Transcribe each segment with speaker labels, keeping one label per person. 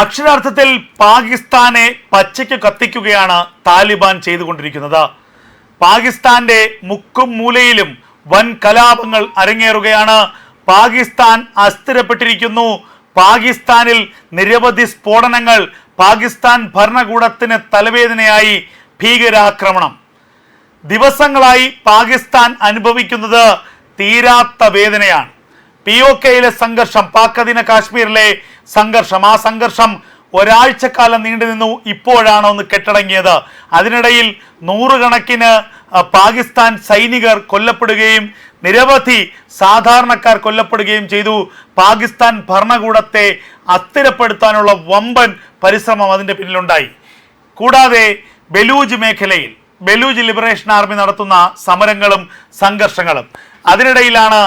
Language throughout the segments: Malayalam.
Speaker 1: അക്ഷരാർത്ഥത്തിൽ പാകിസ്ഥാനെ പച്ചയ്ക്ക് കത്തിക്കുകയാണ് താലിബാൻ ചെയ്തുകൊണ്ടിരിക്കുന്നത്. പാകിസ്ഥാന്റെ മുക്കും മൂലയിലും വൻ കലാപങ്ങൾ അരങ്ങേറുകയാണ്. പാകിസ്ഥാൻ അസ്ഥിരപ്പെട്ടിരിക്കുന്നു. പാകിസ്ഥാനിൽ നിരവധി സ്ഫോടനങ്ങൾ. പാകിസ്ഥാൻ ഭരണകൂടത്തിന് തലവേദനയായി ഭീകരാക്രമണം. ദിവസങ്ങളായി പാകിസ്ഥാൻ അനുഭവിക്കുന്നത് തീരാത്ത വേദനയാണ്. പി ഒ കെയിലെ സംഘർഷം പാക് കാശ്മീരിലെ സംഘർഷം. ആ സംഘർഷം ഒരാഴ്ചക്കാലം നീണ്ടു നിന്നു. ഇപ്പോഴാണ് ഒന്ന് കെട്ടടങ്ങിയത്. അതിനിടയിൽ നൂറുകണക്കിന് പാകിസ്ഥാൻ സൈനികർ കൊല്ലപ്പെടുകയും നിരവധി സാധാരണക്കാർ കൊല്ലപ്പെടുകയും ചെയ്തു. പാകിസ്ഥാൻ ഭരണകൂടത്തെ അസ്ഥിരപ്പെടുത്താനുള്ള വമ്പൻ പരിശ്രമം അതിന്റെ പിന്നിലുണ്ടായി. കൂടാതെ ബലൂജ് മേഖലയിൽ ബലൂജ് ലിബറേഷൻ ആർമി നടത്തുന്ന സമരങ്ങളും സംഘർഷങ്ങളും. അതിനിടയിലാണ്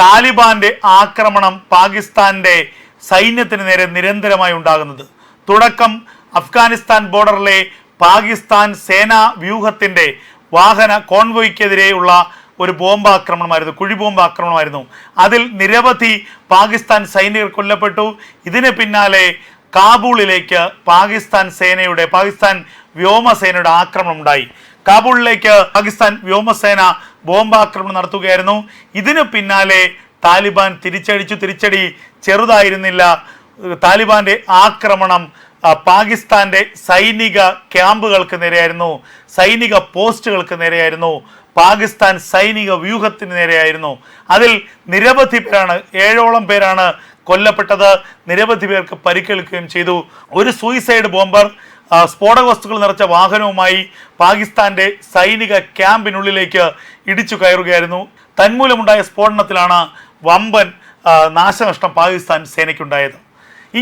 Speaker 1: താലിബാന്റെ ആക്രമണം പാകിസ്ഥാന്റെ സൈന്യത്തിന് നേരെ നിരന്തരമായി ഉണ്ടാകുന്നത്. തുടക്കം അഫ്ഗാനിസ്ഥാൻ ബോർഡറിലെ പാകിസ്ഥാൻ സേനാ വ്യൂഹത്തിന്റെ വാഹന കോൺവോയ്ക്കെതിരെയുള്ള ഒരു ബോംബാക്രമണമായിരുന്നു കുഴിബോംബ് ആക്രമണമായിരുന്നു അതിൽ നിരവധി പാകിസ്ഥാൻ സൈനികർ കൊല്ലപ്പെട്ടു. ഇതിന് പിന്നാലെ കാബൂളിലേക്ക് പാകിസ്ഥാൻ സേനയുടെ പാകിസ്ഥാൻ വ്യോമസേനയുടെ ആക്രമണം ഉണ്ടായി കാബൂളിലേക്ക് പാകിസ്ഥാൻ വ്യോമസേന ബോംബാക്രമണം നടത്തുകയായിരുന്നു. ഇതിനു പിന്നാലെ താലിബാൻ തിരിച്ചടിച്ചു. തിരിച്ചടി ചെറുതായിരുന്നില്ല. താലിബാന്റെ ആക്രമണം പാകിസ്ഥാന്റെ സൈനിക ക്യാമ്പുകൾക്ക് നേരെയായിരുന്നു. സൈനിക പോസ്റ്റുകൾക്ക് നേരെയായിരുന്നു. പാകിസ്ഥാൻ സൈനിക വ്യൂഹത്തിന് നേരെയായിരുന്നു. അതിൽ നിരവധി പേരാണ് ഏഴോളം പേരാണ് കൊല്ലപ്പെട്ടത് നിരവധി പേർക്ക് പരിക്കേൽക്കുകയും ചെയ്തു. ഒരു സൂയിസൈഡ് ബോംബർ സ്ഫോടക വസ്തുക്കൾ നിറച്ച വാഹനവുമായി പാകിസ്ഥാന്റെ സൈനിക ക്യാമ്പിനുള്ളിലേക്ക് ഇടിച്ചു കയറുകയായിരുന്നു. തന്മൂലമുണ്ടായ സ്ഫോടനത്തിലാണ് വമ്പൻ നാശനഷ്ടം പാകിസ്ഥാൻ സേനയ്ക്കുണ്ടായത്.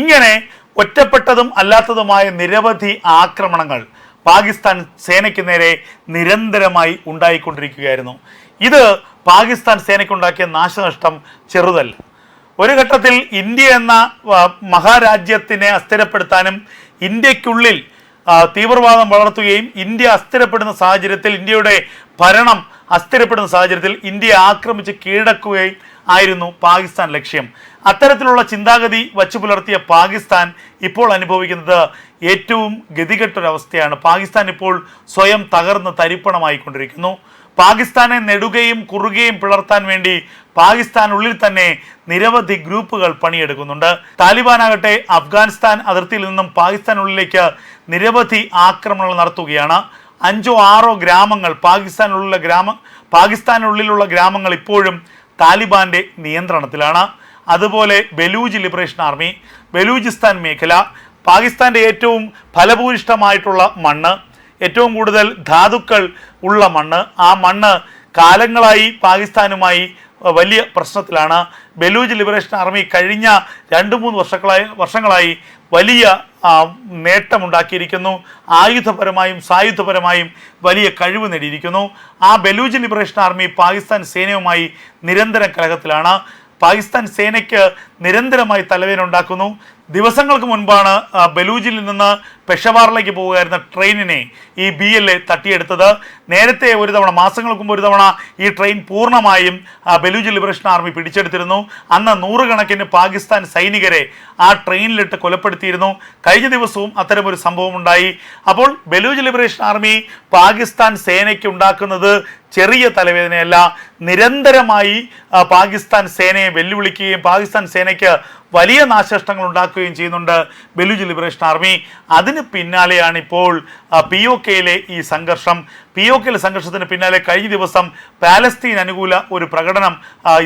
Speaker 1: ഇങ്ങനെ ഒറ്റപ്പെട്ടതും അല്ലാത്തതുമായ നിരവധി ആക്രമണങ്ങൾ പാകിസ്ഥാൻ സേനയ്ക്ക് നേരെ നിരന്തരമായി ഉണ്ടായിക്കൊണ്ടിരിക്കുകയായിരുന്നു. ഇത് പാകിസ്ഥാൻ സേനയ്ക്കുണ്ടാക്കിയ നാശനഷ്ടം ചെറുതല്ല. ഒരു ഘട്ടത്തിൽ ഇന്ത്യ എന്ന മഹാരാജ്യത്തിനെ അസ്ഥിരപ്പെടുത്താനും ഇന്ത്യക്കുള്ളിൽ തീവ്രവാദം വളർത്തുകയും ഇന്ത്യ അസ്ഥിരപ്പെടുന്ന സാഹചര്യത്തിൽ ഇന്ത്യയുടെ ഭരണം അസ്ഥിരപ്പെടുന്ന സാഹചര്യത്തിൽ ഇന്ത്യയെ ആക്രമിച്ച് കീഴടക്കുകയും ആയിരുന്നു പാകിസ്ഥാൻ ലക്ഷ്യം. അത്തരത്തിലുള്ള ചിന്താഗതി വച്ചു പുലർത്തിയ പാകിസ്ഥാൻ ഇപ്പോൾ അനുഭവിക്കുന്നത് ഏറ്റവും ഗതികെട്ടൊരവസ്ഥയാണ്. പാകിസ്ഥാൻ ഇപ്പോൾ സ്വയം തകർന്ന് തരിപ്പണമായിക്കൊണ്ടിരിക്കുന്നു. പാകിസ്ഥാനെ നെടുകയും കുറുകയും പിളർത്താൻ വേണ്ടി പാകിസ്ഥാനുള്ളിൽ തന്നെ നിരവധി ഗ്രൂപ്പുകൾ പണിയെടുക്കുന്നുണ്ട്. താലിബാനാകട്ടെ അഫ്ഗാനിസ്ഥാൻ അതിർത്തിയിൽ നിന്നും പാകിസ്ഥാനുള്ളിലേക്ക് നിരവധി ആക്രമണങ്ങൾ നടത്തുകയാണ്. അഞ്ചോ ആറോ ഗ്രാമങ്ങൾ പാകിസ്ഥാനുള്ളിലുള്ള ഗ്രാമ പാകിസ്ഥാനുള്ളിലുള്ള ഗ്രാമങ്ങൾ ഇപ്പോഴും താലിബാന്റെ നിയന്ത്രണത്തിലാണ്. അതുപോലെ ബലൂജ് ലിബറേഷൻ ആർമി ബലൂജിസ്ഥാൻ മേഖല പാകിസ്ഥാന്റെ ഏറ്റവും ഫലഭൂയിഷ്ടമായിട്ടുള്ള മണ്ണ് ഏറ്റവും കൂടുതൽ ധാതുക്കൾ ഉള്ള മണ്ണ്. ആ മണ്ണ് കാലങ്ങളായി പാകിസ്ഥാനുമായി വലിയ പ്രശ്നത്തിലാണ്. ബലൂജ് ലിബറേഷൻ ആർമി കഴിഞ്ഞ രണ്ട് മൂന്ന് വർഷങ്ങളായി വർഷങ്ങളായി വലിയ നേട്ടമുണ്ടാക്കിയിരിക്കുന്നു. ആയുധപരമായും സായുധപരമായും വലിയ കഴിവ് നേടിയിരിക്കുന്നു. ആ ബലൂജ് ലിബറേഷൻ ആർമി പാകിസ്ഥാൻ സേനയുമായി നിരന്തര കലഹത്തിലാണ്. പാകിസ്ഥാൻ സേനയ്ക്ക് നിരന്തരമായി തലവേദന ഉണ്ടാക്കുന്നു ദിവസങ്ങൾക്ക് മുൻപാണ് ബലൂജിൽ നിന്ന് പെഷവാറിലേക്ക് പോവുകയായിരുന്ന ട്രെയിനിനെ ഈ ബി എൽ എ തട്ടിയെടുത്തത്. നേരത്തെ ഒരു തവണ മാസങ്ങൾക്ക് മുമ്പ് ഒരു തവണ ഈ ട്രെയിൻ പൂർണമായും ബലൂജ് ലിബറേഷൻ ആർമി പിടിച്ചെടുത്തിരുന്നു. അന്ന് നൂറുകണക്കിന് പാകിസ്ഥാൻ സൈനികരെ ആ ട്രെയിനിലിട്ട് കൊലപ്പെടുത്തിയിരുന്നു. കഴിഞ്ഞ ദിവസവും അത്തരമൊരു സംഭവം ഉണ്ടായി. അപ്പോൾ ബലൂജ് ലിബറേഷൻ ആർമി പാകിസ്ഥാൻ സേനയ്ക്ക് ഉണ്ടാക്കുന്നത് ചെറിയ തലവേദനയല്ല. നിരന്തരമായി പാകിസ്ഥാൻ സേനയെ വെല്ലുവിളിക്കുകയും പാകിസ്ഥാൻ സേനയ്ക്ക് വലിയ നാശനഷ്ടങ്ങൾ ഉണ്ടാക്കുകയും ചെയ്യുന്നുണ്ട് ബലൂജ് ലിബറേഷൻ ആർമി. അതിന് പിന്നാലെയാണ് ഇപ്പോൾ പി ഒ കെയിലെ ഈ സംഘർഷം. പി ഒ കെയിലെ സംഘർഷത്തിന് പിന്നാലെ കഴിഞ്ഞ ദിവസം പാലസ്തീൻ അനുകൂല ഒരു പ്രകടനം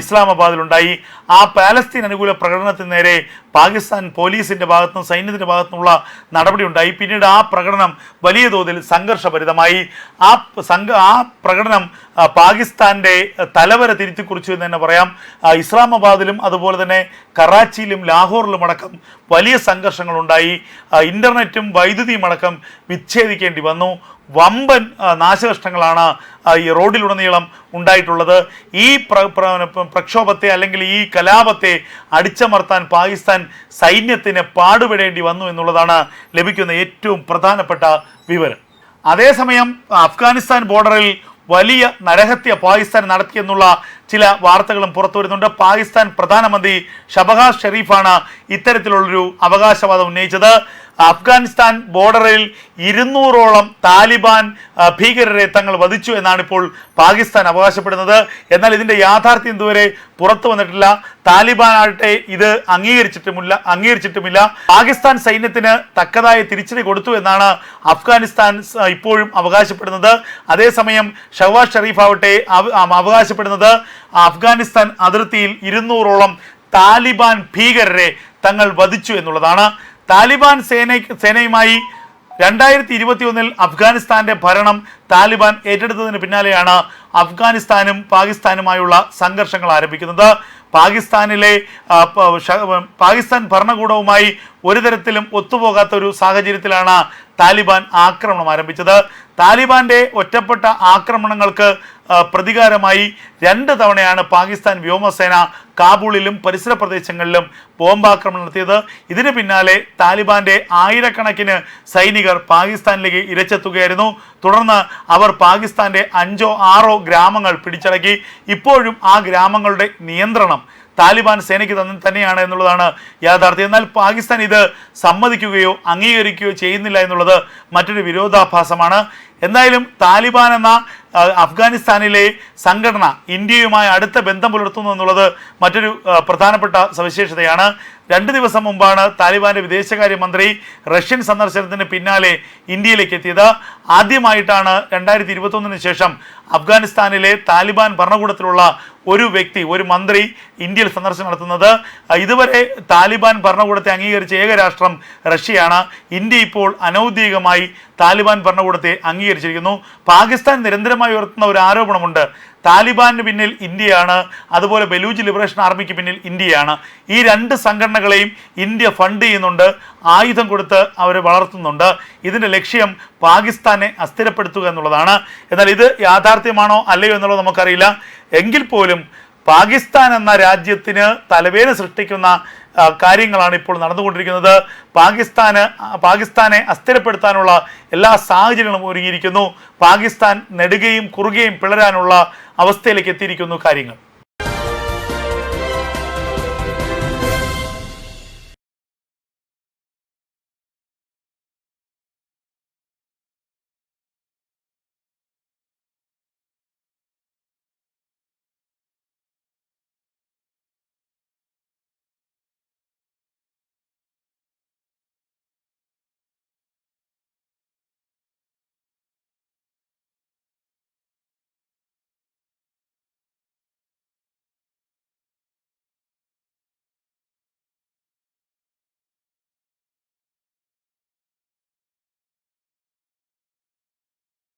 Speaker 1: ഇസ്ലാമാബാദിലുണ്ടായി. ആ പാലസ്തീൻ അനുകൂല പ്രകടനത്തിന് നേരെ പാകിസ്ഥാൻ പോലീസിന്റെ ഭാഗത്തുനിന്നും സൈന്യത്തിന്റെ ഭാഗത്തുനിന്നുള്ള നടപടി ഉണ്ടായി പിന്നീട് ആ പ്രകടനം വലിയ തോതിൽ സംഘർഷഭരിതമായി. ആ സംഘ ആ പ്രകടനം പാകിസ്ഥാന്റെ തലവര തിരുത്തി കുറിച്ചു എന്ന് തന്നെ പറയാം. ഇസ്ലാമാബാദിലും അതുപോലെ തന്നെ കറാച്ചിയിലും ലാഹോറിലും അടക്കം വലിയ സംഘർഷങ്ങളുണ്ടായി. ആ, ഇന്റർനെറ്റും വൈദ്യുതിയും അടക്കം വിച്ഛേദിക്കേണ്ടി വന്നു. വമ്പൻ നാശനഷ്ടങ്ങളാണ് ഈ റോഡിലുടനീളം ഉണ്ടായിട്ടുള്ളത്. ഈ പ്ര- പ്ര- പ്രക്ഷോഭത്തെ അല്ലെങ്കിൽ ഈ കലാപത്തെ അടിച്ചമർത്താൻ പാകിസ്ഥാൻ സൈന്യത്തിന് പാടുപെടേണ്ടി വന്നു എന്നുള്ളതാണ് ലഭിക്കുന്ന ഏറ്റവും പ്രധാനപ്പെട്ട വിവരം. അതേസമയം അഫ്ഗാനിസ്ഥാൻ ബോർഡറിൽ വലിയ നരഹത്യ പാകിസ്ഥാൻ നടത്തിയെന്നുള്ള ചില വാർത്തകളും പുറത്തു വരുന്നുണ്ട്. പാകിസ്ഥാൻ പ്രധാനമന്ത്രി ഷബഹാസ് ഷെരീഫാണ് ഇത്തരത്തിലുള്ളൊരു അവകാശവാദം ഉന്നയിച്ചത്. അഫ്ഗാനിസ്ഥാൻ ബോർഡറിൽ ഇരുന്നൂറോളം താലിബാൻ ഭീകരരെ തങ്ങൾ വധിച്ചു എന്നാണ് ഇപ്പോൾ പാകിസ്ഥാൻ അവകാശപ്പെടുന്നത്. എന്നാൽ ഇതിന്റെ യാഥാർത്ഥ്യം ഇതുവരെ പുറത്തു വന്നിട്ടില്ല. താലിബാൻ ആകട്ടെ ഇത് അംഗീകരിച്ചിട്ടുമില്ല അംഗീകരിച്ചിട്ടുമില്ല. പാകിസ്ഥാൻ സൈന്യത്തിന് തക്കതായ തിരിച്ചടി കൊടുത്തു എന്നാണ് അഫ്ഗാനിസ്ഥാൻ ഇപ്പോഴും അവകാശപ്പെടുന്നത്. അതേസമയം ഷവാസ് ഷെറീഫ് ആവട്ടെ അവകാശപ്പെടുന്നത് അഫ്ഗാനിസ്ഥാൻ അതിർത്തിയിൽ ഇരുന്നൂറോളം താലിബാൻ ഭീകരരെ തങ്ങൾ വധിച്ചു എന്നുള്ളതാണ്. താലിബാൻ സേന സേനയുമായി രണ്ടായിരത്തി ഇരുപത്തി ഒന്നിൽ അഫ്ഗാനിസ്ഥാന്റെ ഭരണം താലിബാൻ ഏറ്റെടുത്തതിന് പിന്നാലെയാണ് അഫ്ഗാനിസ്ഥാനും പാകിസ്ഥാനുമായുള്ള സംഘർഷങ്ങൾ ആരംഭിക്കുന്നത്. പാകിസ്ഥാനിലെ പാകിസ്ഥാൻ ഭരണകൂടവുമായി ഒരു തരത്തിലും ഒത്തുപോകാത്ത ഒരു സാഹചര്യത്തിലാണ് താലിബാൻ ആക്രമണം ആരംഭിച്ചത്. താലിബാന്റെ ഒറ്റപ്പെട്ട ആക്രമണങ്ങൾക്ക് പ്രതികാരമായി രണ്ട് തവണയാണ് പാകിസ്ഥാൻ വ്യോമസേന കാബൂളിലും പരിസര പ്രദേശങ്ങളിലും ബോംബാക്രമണം നടത്തിയത്. ഇതിന് പിന്നാലെ താലിബാന്റെ ആയിരക്കണക്കിന് സൈനികർ പാകിസ്ഥാനിലേക്ക് ഇരച്ചെത്തുകയായിരുന്നു. തുടർന്ന് അവർ പാകിസ്ഥാന്റെ അഞ്ചോ ആറോ ഗ്രാമങ്ങൾ പിടിച്ചടക്കി. ഇപ്പോഴും ആ ഗ്രാമങ്ങളുടെ നിയന്ത്രണം താലിബാൻ സേനയ്ക്ക് തന്നെ തന്നെയാണ് എന്നുള്ളതാണ് യാഥാർത്ഥ്യം. എന്നാൽ പാകിസ്ഥാൻ ഇത് സമ്മതിക്കുകയോ അംഗീകരിക്കുകയോ ചെയ്യുന്നില്ല എന്നുള്ളത് മറ്റൊരു വിരോധാഭാസമാണ്. എന്തായാലും താലിബാൻ എന്ന അഫ്ഗാനിസ്ഥാനിലെ സംഘടന ഇന്ത്യയുമായി അടുത്ത ബന്ധം പുലർത്തുന്നു എന്നുള്ളത് മറ്റൊരു പ്രധാനപ്പെട്ട സവിശേഷതയാണ്. രണ്ട് ദിവസം മുമ്പാണ് താലിബാന്റെ വിദേശകാര്യമന്ത്രി റഷ്യൻ സന്ദർശനത്തിന് പിന്നാലെ ഇന്ത്യയിലേക്ക് എത്തിയത്. ആദ്യമായിട്ടാണ് രണ്ടായിരത്തി ഇരുപത്തൊന്നിന് ശേഷം അഫ്ഗാനിസ്ഥാനിലെ താലിബാൻ ഭരണകൂടത്തിലുള്ള ഒരു വ്യക്തി ഒരു മന്ത്രി ഇന്ത്യയിൽ സന്ദർശനം നടത്തുന്നത്. ഇതുവരെ താലിബാൻ ഭരണകൂടത്തെ അംഗീകരിച്ച ഏക രാഷ്ട്രം റഷ്യയാണ്. ഇന്ത്യ ഇപ്പോൾ അനൗദ്യോഗികമായി താലിബാൻ ഭരണകൂടത്തെ അംഗീകരിച്ചിരിക്കുന്നു. പാകിസ്ഥാൻ നിരന്തരമായി ഉയർത്തുന്ന ഒരു ആരോപണമുണ്ട്. താലിബാന് പിന്നിൽ ഇന്ത്യയാണ് അതുപോലെ ബലൂജ് ലിബറേഷൻ ആർമിക്ക് പിന്നിൽ ഇന്ത്യയാണ്. ഈ രണ്ട് സംഘടനകളെയും ഇന്ത്യ ഫണ്ട് ചെയ്യുന്നുണ്ട് ആയുധം കൊടുത്ത് അവരെ വളർത്തുന്നുണ്ട്. ഇതിന്റെ ലക്ഷ്യം പാകിസ്ഥാനെ അസ്ഥിരപ്പെടുത്തുക എന്നുള്ളതാണ്. എന്നാൽ ഇത് യാഥാർത്ഥ്യമാണോ അല്ലയോ എന്നുള്ളത് നമുക്കറിയില്ല. എങ്കിൽ പോലും പാകിസ്ഥാൻ എന്ന രാജ്യത്തിന് തലവേദന സൃഷ്ടിക്കുന്ന കാര്യങ്ങളാണ് ഇപ്പോൾ നടന്നുകൊണ്ടിരിക്കുന്നത്. പാകിസ്ഥാന് പാകിസ്ഥാനെ അസ്ഥിരപ്പെടുത്താനുള്ള എല്ലാ സാഹചര്യങ്ങളും ഒരുങ്ങിയിരിക്കുന്നു. പാകിസ്ഥാൻ നെടുകയും കുറുകയും പിളരാനുള്ള അവസ്ഥയിലേക്ക് എത്തിയിരിക്കുന്നു കാര്യങ്ങൾ.